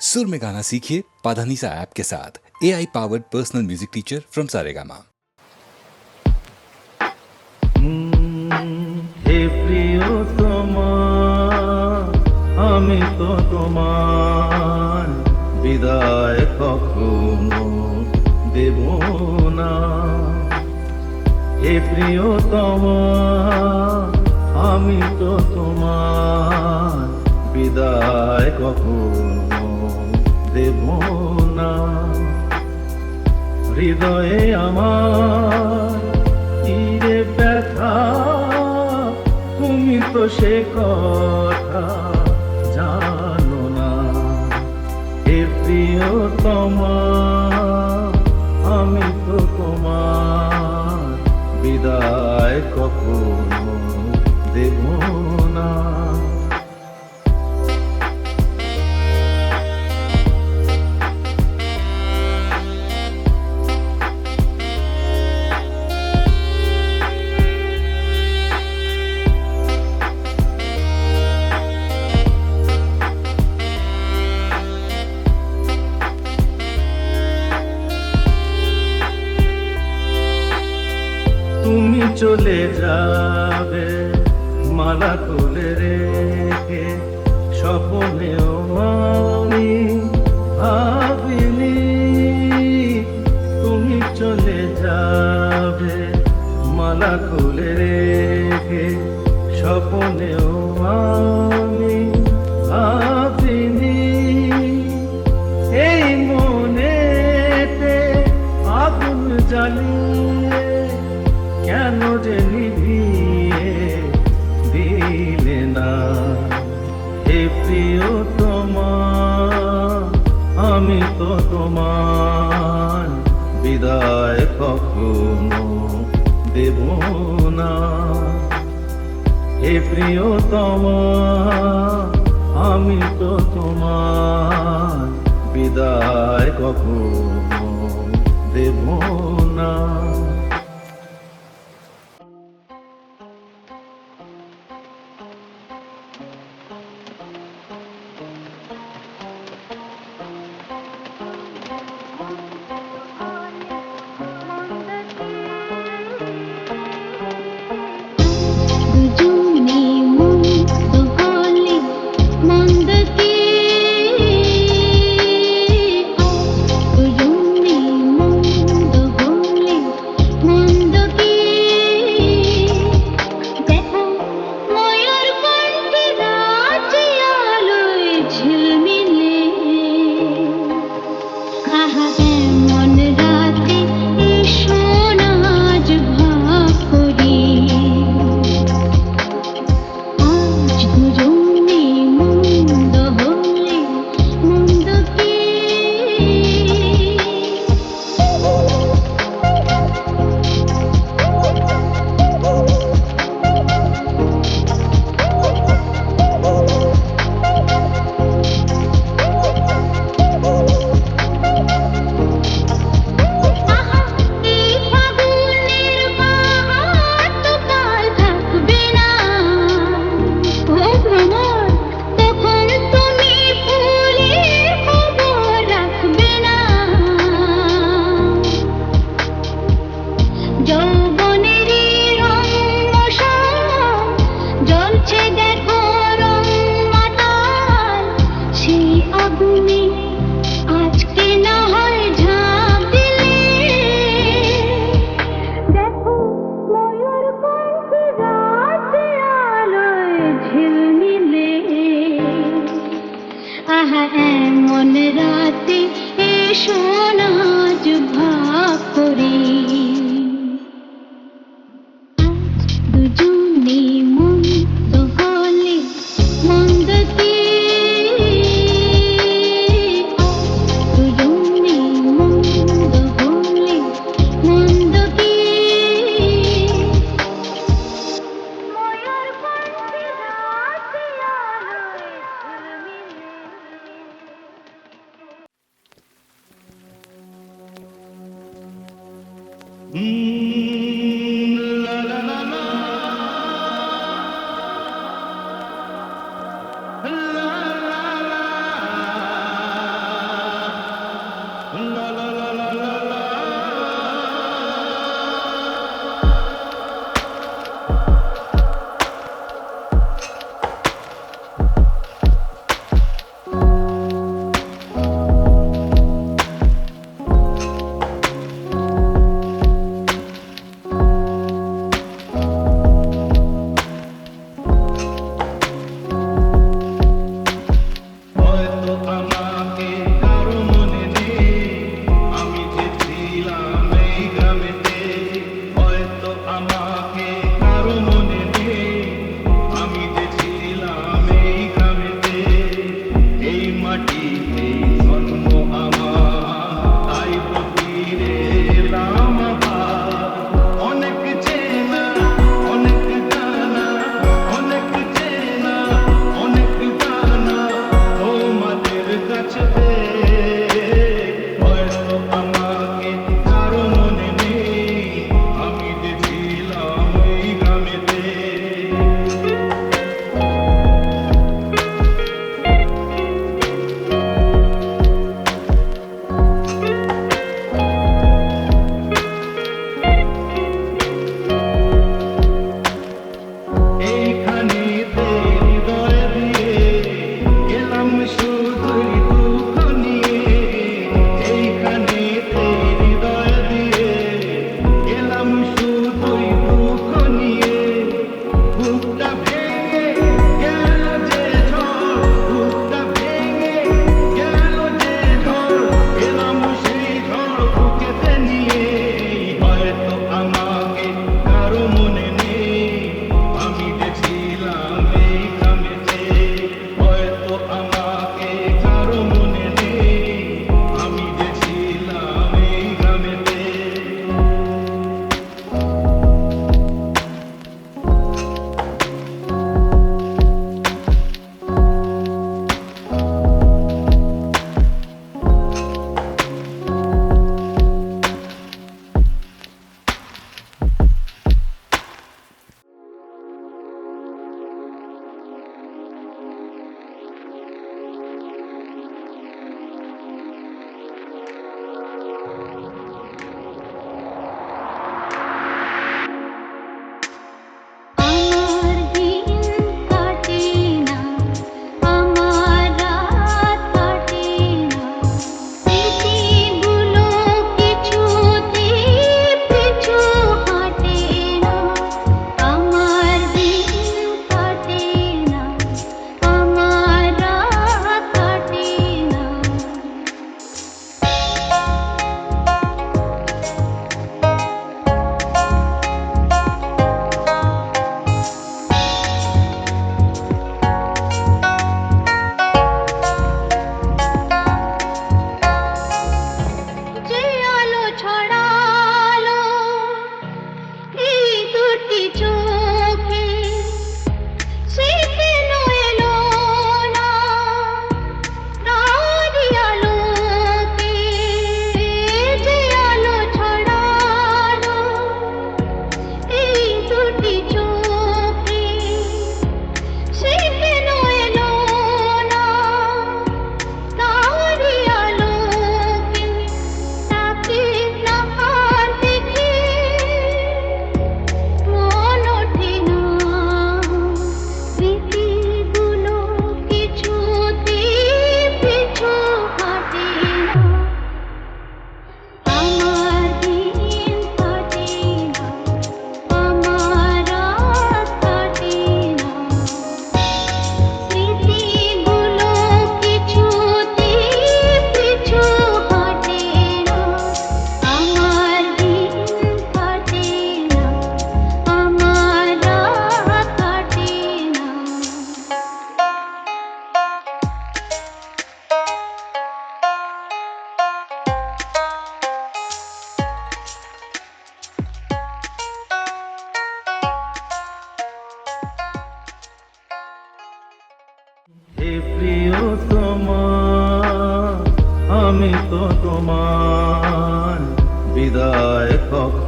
सुर में गाना सीखिए पाधानीसा ऐप के साथ A I powered personal music teacher from Saregama হে প্রিয় তোমার আমি তো তোমার বিদায় কখনো দেব না হে প্রিয় তোমার আমি তো তোমার বিদায় কখনো দেব হৃদয়ে আমার তীরে ব্যথা। তুমি তো সে কথা জানো না। হে প্রিয়তমা, আমি তো তোমার বিদায় কখনো? চলে যাবে মালা কোলে রেখে স্বপ্নেও হে প্রিয় তোমার আমি তো তোমার বিদায় কখন দেব না। You. তোমার বিদায় কখনো